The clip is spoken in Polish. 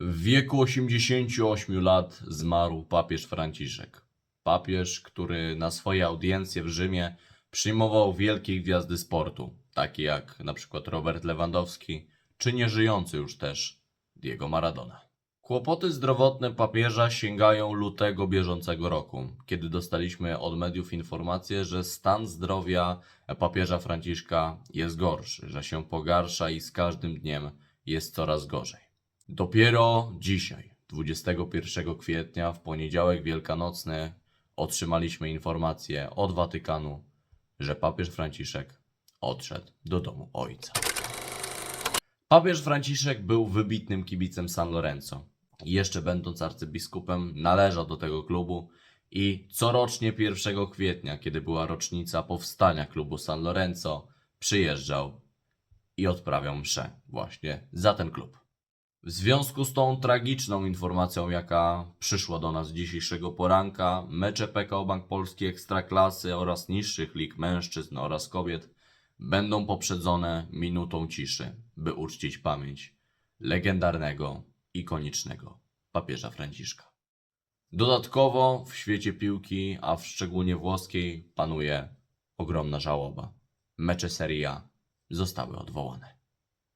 W wieku 88 lat zmarł papież Franciszek. Papież, który na swoje audiencje w Rzymie przyjmował wielkie gwiazdy sportu, takie jak na przykład Robert Lewandowski, czy nieżyjący już też Diego Maradona. Kłopoty zdrowotne papieża sięgają lutego bieżącego roku, kiedy dostaliśmy od mediów informację, że stan zdrowia papieża Franciszka jest gorszy, że się pogarsza i z każdym dniem jest coraz gorzej. Dopiero dzisiaj, 21 kwietnia, w poniedziałek wielkanocny, otrzymaliśmy informację od Watykanu, że papież Franciszek odszedł do domu ojca. Papież Franciszek był wybitnym kibicem San Lorenzo. Jeszcze będąc arcybiskupem, należał do tego klubu i corocznie 1 kwietnia, kiedy była rocznica powstania klubu San Lorenzo, przyjeżdżał i odprawiał mszę właśnie za ten klub. W związku z tą tragiczną informacją, jaka przyszła do nas dzisiejszego poranka, mecze PKO Bank Polski Ekstraklasy oraz niższych lig mężczyzn oraz kobiet będą poprzedzone minutą ciszy, by uczcić pamięć legendarnego, ikonicznego papieża Franciszka. Dodatkowo w świecie piłki, a w szczególnie włoskiej, panuje ogromna żałoba. Mecze Serie A zostały odwołane.